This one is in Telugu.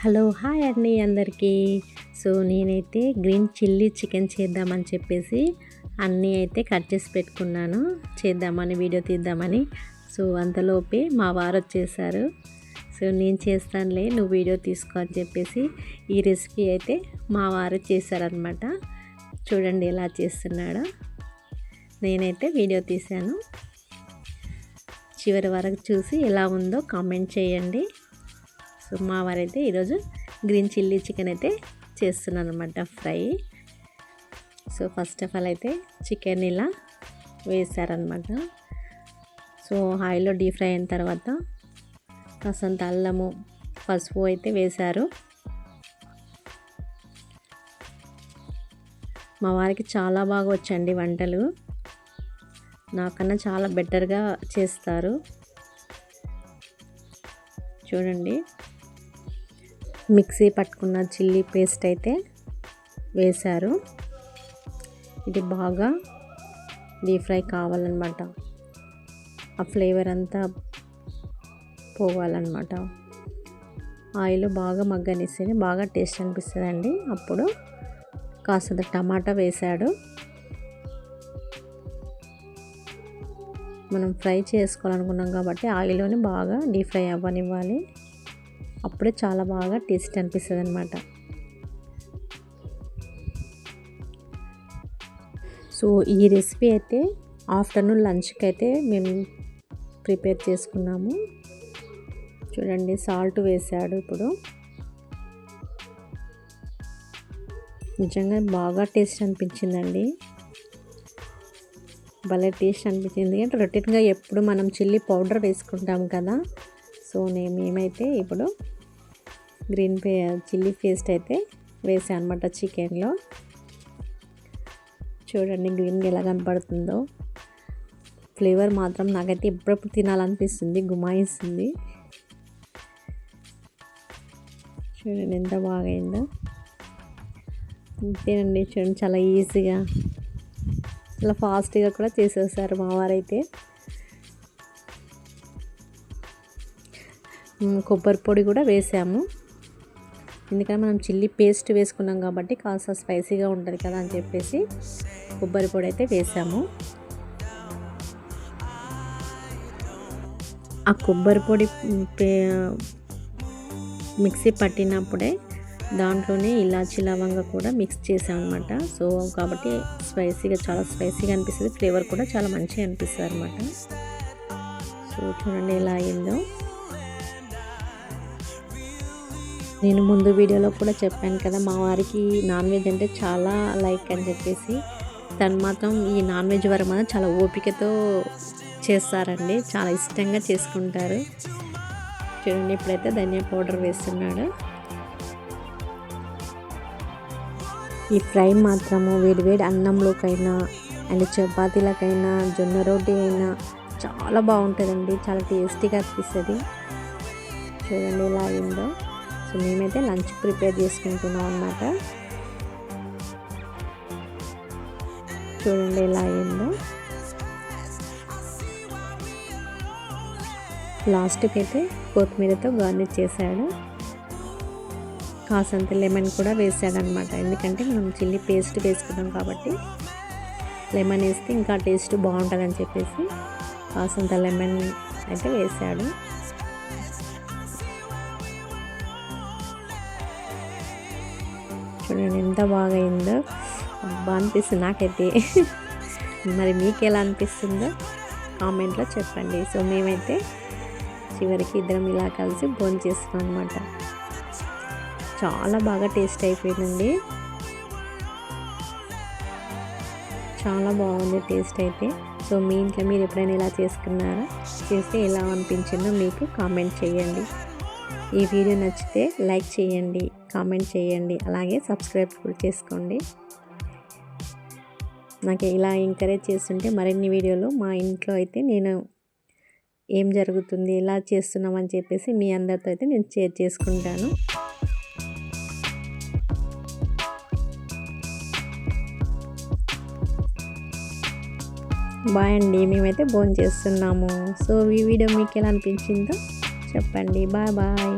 హలో హాయ్ అండి అందరికీ. సో నేనైతే గ్రీన్ చిల్లీ చికెన్ చేద్దామని చెప్పేసి అన్నీ అయితే కట్ చేసి పెట్టుకున్నాను. చేద్దామని వీడియో తీద్దామని. సో అంతలోపే మా వారు వచ్చేసారు. సో నేను చేస్తానులే నువ్వు వీడియో తీసుకో అని చెప్పేసి ఈ రెసిపీ అయితే మా వారు చేశారనమాట చూడండి ఎలా చేస్తున్నాడో. నేనైతే వీడియో తీశాను. చివరి వరకు చూసి ఎలా ఉందో కామెంట్ చేయండి. సో మా వారైతే ఈరోజు గ్రీన్ చిల్లీ చికెన్ అయితే చేస్తున్నాను అనమాట fry. So first of all అయితే చికెన్ ఇలా వేసారనమాట సో ఆయిల్లో డీప్ ఫ్రై అయిన తర్వాత కాసంత అల్లము పసుపు అయితే వేశారు. మా వారికి చాలా బాగా వచ్చండి వంటలు. నాకన్నా చాలా బెటర్గా చేస్తారు. చూడండి. మిక్సీ పట్టుకున్న చిల్లీ పేస్ట్ అయితే వేశారు. ఇది బాగా డీప్ ఫ్రై కావాలన్నమాట. ఆ ఫ్లేవర్ అంతా పోవాలన్నమాట. ఆయిల్ బాగా మగ్గనిస్తే బాగా టేస్ట్ అనిపిస్తుందండి. అప్పుడు కాస్త టమాటా వేశాడు. మనం ఫ్రై చేసుకోవాలనుకున్నాం కాబట్టి ఆయిల్లోని బాగా డీప్ ఫ్రై అవ్వనివ్వాలి. అప్పుడే చాలా బాగా టేస్ట్ అనిపిస్తుంది అనమాట సో ఈ రెసిపీ అయితే ఆఫ్టర్నూన్ లంచ్కి అయితే మేము ప్రిపేర్ చేసుకున్నాము. చూడండి సాల్ట్ వేసాడు ఇప్పుడు. నిజంగా బాగా టేస్ట్ అనిపించిందండి. భలే టేస్ట్ అనిపించింది. అంటే రొటీన్గా ఎప్పుడు మనం చిల్లీ పౌడర్ వేసుకుంటాం కదా సో నేను మేమైతే ఇప్పుడు గ్రీన్ పే చిల్లీ పేస్ట్ అయితే వేసాను అనమాట చికెన్లో. చూడండి గ్రీన్గా ఎలా కనపడుతుందో. ఫ్లేవర్ మాత్రం నాకైతే ఎప్పుడప్పుడు తినాలనిపిస్తుంది గుమాయిస్తుంది. చూడండి ఎంత బాగా అయిందో అంతేనండి చూడండి చాలా ఈజీగా చాలా ఫాస్ట్గా కూడా చేసేసారు మా వారైతే. కొబ్బరి పొడి కూడా వేసాము. ఎందుకంటే మనం చిల్లీ పేస్ట్ వేసుకున్నాం కాబట్టి కాస్త స్పైసీగా ఉంటుంది కదా అని చెప్పేసి కొబ్బరి పొడి అయితే వేసాము. ఆ కొబ్బరి పొడి మిక్సీ పట్టినప్పుడే దాంట్లోనే ఇలాచి లవంగా కూడా మిక్స్ చేసాం అనమాట సో కాబట్టి స్పైసీగా చాలా స్పైసీగా అనిపిస్తుంది. ఫ్లేవర్ కూడా చాలా మంచిగా అనిపిస్తుంది అనమాట సో చూడండి ఎలా అయిందో. నేను ముందు వీడియోలో కూడా చెప్పాను కదా మా వారికి నాన్ వెజ్ అంటే చాలా లైక్ అని చెప్పేసి తను మాత్రం ఈ నాన్ వెజ్ వరకు చాలా ఓపికతో చేస్తారండి చాలా ఇష్టంగా చేసుకుంటారు. చూడండి ఇప్పుడైతే ధనియా పౌడర్ వేస్తున్నాడు. ఈ ఫ్రై మాత్రము వేడివేడి అన్నంలోకైనా అండ్ చపాతీలకైనా జొన్న రోటి అయినా చాలా బాగుంటుందండి చాలా టేస్టీగా అనిపిస్తుంది. చూడండి ఎలా అయిందో. ఇప్పుడు మేమైతే లంచ్ ప్రిపేర్ చేసుకుంటున్నాం అన్నమాట. చూడండి ఎలా అయిందో. లాస్ట్కి అయితే కొత్తిమీరతో గార్నిష్ చేశాడు. కాసంత లెమన్ కూడా వేసాడనమాట ఎందుకంటే మనం చిల్లీ పేస్ట్ వేసుకున్నాం కాబట్టి లెమన్ వేస్తే ఇంకా టేస్ట్ బాగుంటుందని చెప్పేసి కాసంత లెమన్ అయితే వేసాడు. చూడండి ఎంత బాగా అయిందో బాగా అనిపిస్తుంది నాకైతే. మరి మీకు ఎలా అనిపిస్తుందో కామెంట్లో చెప్పండి. సో మేమైతే చివరికి ఇద్దరం ఇలా కలిసి భోజనం చేస్తున్నాం అనమాట చాలా బాగా టేస్ట్ అయిపోయిందండి. చాలా బాగుంది టేస్ట్ అయితే. సో మీ ఇంట్లో మీరు ఎప్పుడైనా ఇలా చేసుకున్నారా? చేస్తే ఎలా అనిపించిందో మీకు కామెంట్ చేయండి. ఈ వీడియో నచ్చితే లైక్ చేయండి కామెంట్ చేయండి అలాగే సబ్స్క్రైబ్ కూడా చేసుకోండి. నాకు ఇలా ఎంకరేజ్ చేస్తుంటే మరిన్ని వీడియోలు మా ఇంట్లో అయితే నేను ఏం జరుగుతుంది ఎలా చేస్తున్నామని చెప్పేసి మీ అందరితో అయితే నేను షేర్ చేసుకుంటాను. బాయ్ అండి మేమైతే భోజనం చేస్తున్నాము సో ఈ వీడియో మీకు ఎలా అనిపించిందో చెప్పండి. Bye bye.